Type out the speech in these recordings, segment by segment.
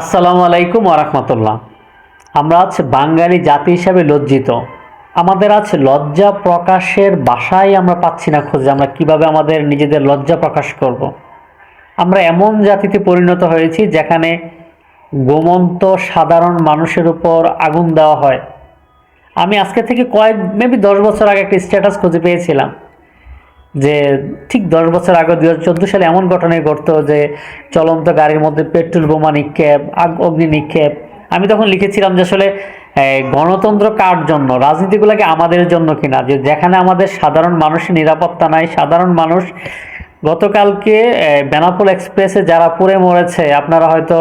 আসসালামু আলাইকুম ওরহমতুল্লাহ আমরা আজ বাঙালি জাতি হিসাবে লজ্জিত। আমাদের আজ লজ্জা প্রকাশের বাসায় আমরা পাচ্ছি না খোঁজে, আমরা কীভাবে আমাদের নিজেদের লজ্জা প্রকাশ করব। আমরা এমন জাতিতে পরিণত হয়েছি যেখানে গোমন্ত সাধারণ মানুষের উপর আগুন দেওয়া হয়। আমি আজকে থেকে কয়েক মেবি দশ বছর আগে একটা স্ট্যাটাস খুঁজে পেয়েছিলাম। যে ঠিক দশ বছর আগে দু হাজার চোদ্দ সালে এমন ঘটনায় ঘটতো যে চলন্ত গাড়ির মধ্যে পেট্রোল বোমা নিক্ষেপ অগ্নি নিক্ষেপ। আমি তখন লিখেছিলাম যে আসলে গণতন্ত্র কার জন্য? রাজনীতিগুলোকে আমাদের জন্য কিনা? যে যেখানে আমাদের সাধারণ মানুষের নিরাপত্তা নাই, সাধারণ মানুষ গতকালকে বেনাপোল এক্সপ্রেসে যারা পুড়ে মরেছে, আপনারা হয়তো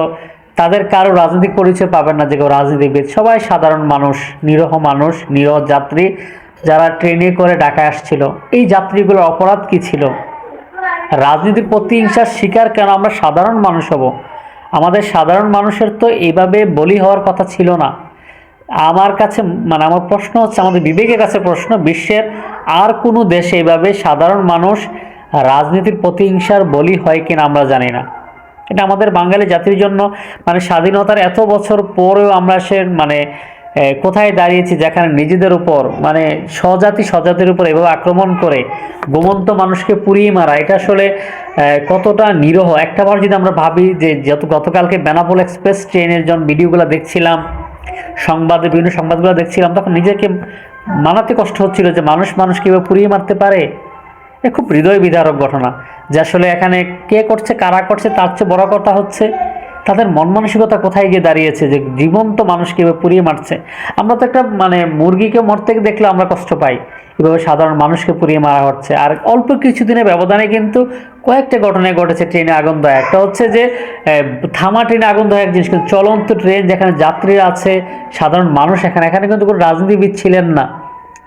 তাদের কারও রাজনৈতিক পরিচয় পাবেন না যে কেউ রাজনীতিবিদ। সবাই সাধারণ মানুষ, নিরহ মানুষ, নিরহ যাত্রী। যারা ট্রেনে করে ঢাকায় আসছিল, এই যাত্রীগুলোর অপরাধ কি ছিল? রাজনীতির প্রতিহিংসার শিকার কেন আমরা সাধারণ মানুষ হব? আমাদের সাধারণ মানুষের তো এইভাবে বলি হওয়ার কথা ছিল না। আমার কাছে মানে আমার প্রশ্ন হচ্ছে, আমাদের বিবেকের কাছে প্রশ্ন, বিশ্বের আর কোনো দেশে এভাবে সাধারণ মানুষ রাজনীতির প্রতিহিংসার বলি হয় কিনা আমরা জানি না। এটা আমাদের বাঙালি জাতির জন্য মানে স্বাধীনতার এত বছর পরেও আমরা সে মানে কোথায় দাঁড়িয়েছি যেখানে নিজেদের উপর মানে স্বজাতি স্বজাতির উপর এভাবে আক্রমণ করে গোমন্ত মানুষকে পুড়িয়ে মারা, এটা আসলে কতটা নিরহ। একটাবার যদি আমরা ভাবি যে যত গতকালকে বেনাপোল এক্সপ্রেস ট্রেনের জন ভিডিওগুলো দেখছিলাম, সংবাদে, বিভিন্ন সংবাদগুলো দেখছিলাম, তখন নিজেকে মানাতে কষ্ট হচ্ছিল যে মানুষ মানুষ কীভাবে পুড়িয়ে মারতে পারে। এ, খুব হৃদয় বিদারক ঘটনা। যে আসলে এখানে কে করছে, কারা করছে, তার চেয়ে বড় কথা হচ্ছে তাদের মন মানসিকতা কোথায় গিয়ে দাঁড়িয়েছে যে জীবন্ত মানুষকে কীভাবে পুড়িয়ে মারছে? আমরা তো একটা মানে মুরগিকে মরতে দেখলে আমরা কষ্ট পাই। এভাবে সাধারণ মানুষকে পুড়িয়ে মারা হচ্ছে। আর অল্প কিছুদিনের ব্যবধানে কিন্তু কয়েকটা ঘটনায় ঘটেছে ট্রেনে আগুন দেয় একটা হচ্ছে যে থামা ট্রেনে আগুন দেয় এক জিনিস, কিন্তু চলন্ত ট্রেন যেখানে যাত্রীরা আছে, সাধারণ মানুষ এখানে এখানে কিন্তু কোনো রাজনীতিবিদ ছিলেন না।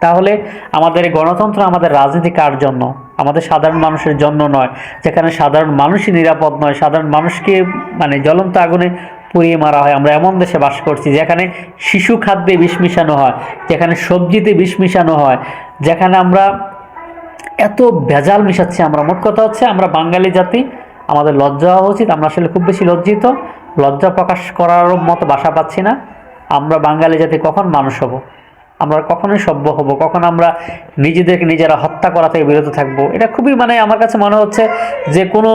তাহলে আমাদের গণতন্ত্র আমাদের রাজনীতি কার জন্য? আমাদের সাধারণ মানুষের জন্য নয়, যেখানে সাধারণ মানুষই নিরাপদ নয়, সাধারণ মানুষকে মানে জ্বলন্ত আগুনে পুড়িয়ে মারা হয়। আমরা এমন দেশে বাস করছি যেখানে শিশু খাদ্যে বিষ মিশানো হয়, যেখানে সবজিতে বিষ মিশানো হয়, যেখানে আমরা এত ভেজাল মিশাচ্ছি। আমরা মোট কথা হচ্ছে আমরা বাঙালি জাতি, আমাদের লজ্জা হওয়া উচিত। আমরা আসলে খুব বেশি লজ্জিত। লজ্জা প্রকাশ করার মতো বাসা পাচ্ছি না। আমরা বাঙালি জাতি কখন মানুষ হব? আমরা কখনোই সভ্য হব, কখন আমরা নিজেদেরকে নিজেরা হত্যা করা থেকে বিরত থাকব। এটা খুবই মানে আমার কাছে মনে হচ্ছে যে কোনো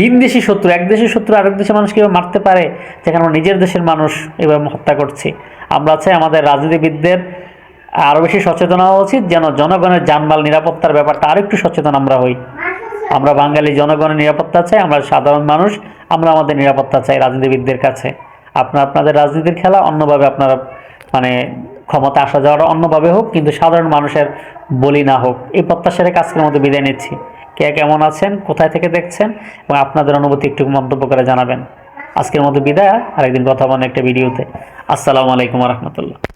বিনদেশি শত্রু, এক দেশের শত্রু আরেক দেশের মানুষ কীভাবে মারতে পারে, যেখানে আমরা নিজের দেশের মানুষ এভাবে হত্যা করছি। আমরা চাই আমাদের রাজনীতিবিদদের আরও বেশি সচেতন হওয়া উচিত, যেন জনগণের জানমাল নিরাপত্তার ব্যাপারটা আরও একটু সচেতন আমরা হই। আমরা বাঙালি জনগণের নিরাপত্তা চাই, আমরা সাধারণ মানুষ, আমরা আমাদের নিরাপত্তা চাই রাজনীতিবিদদের কাছে। আপনার, আপনাদের রাজনীতির খেলা অন্যভাবে আপনারা মানে ক্ষমতা আসা যাওয়ার অন্যভাবে হোক, কিন্তু সাধারণ মানুষের বলি না হোক। এই প্রত্যাশা রেখে আজকের মধ্যে বিদায় নিচ্ছি। কে কেমন আছেন, কোথায় থেকে দেখছেন, এবং আপনাদের অনুভূতি একটু মন্তব্য করে জানাবেন। আজকের মতো বিদায়, আরেকদিন কথা বলেন একটা ভিডিওতে। আসসালামু আলাইকুম রহমতুল্লাহ।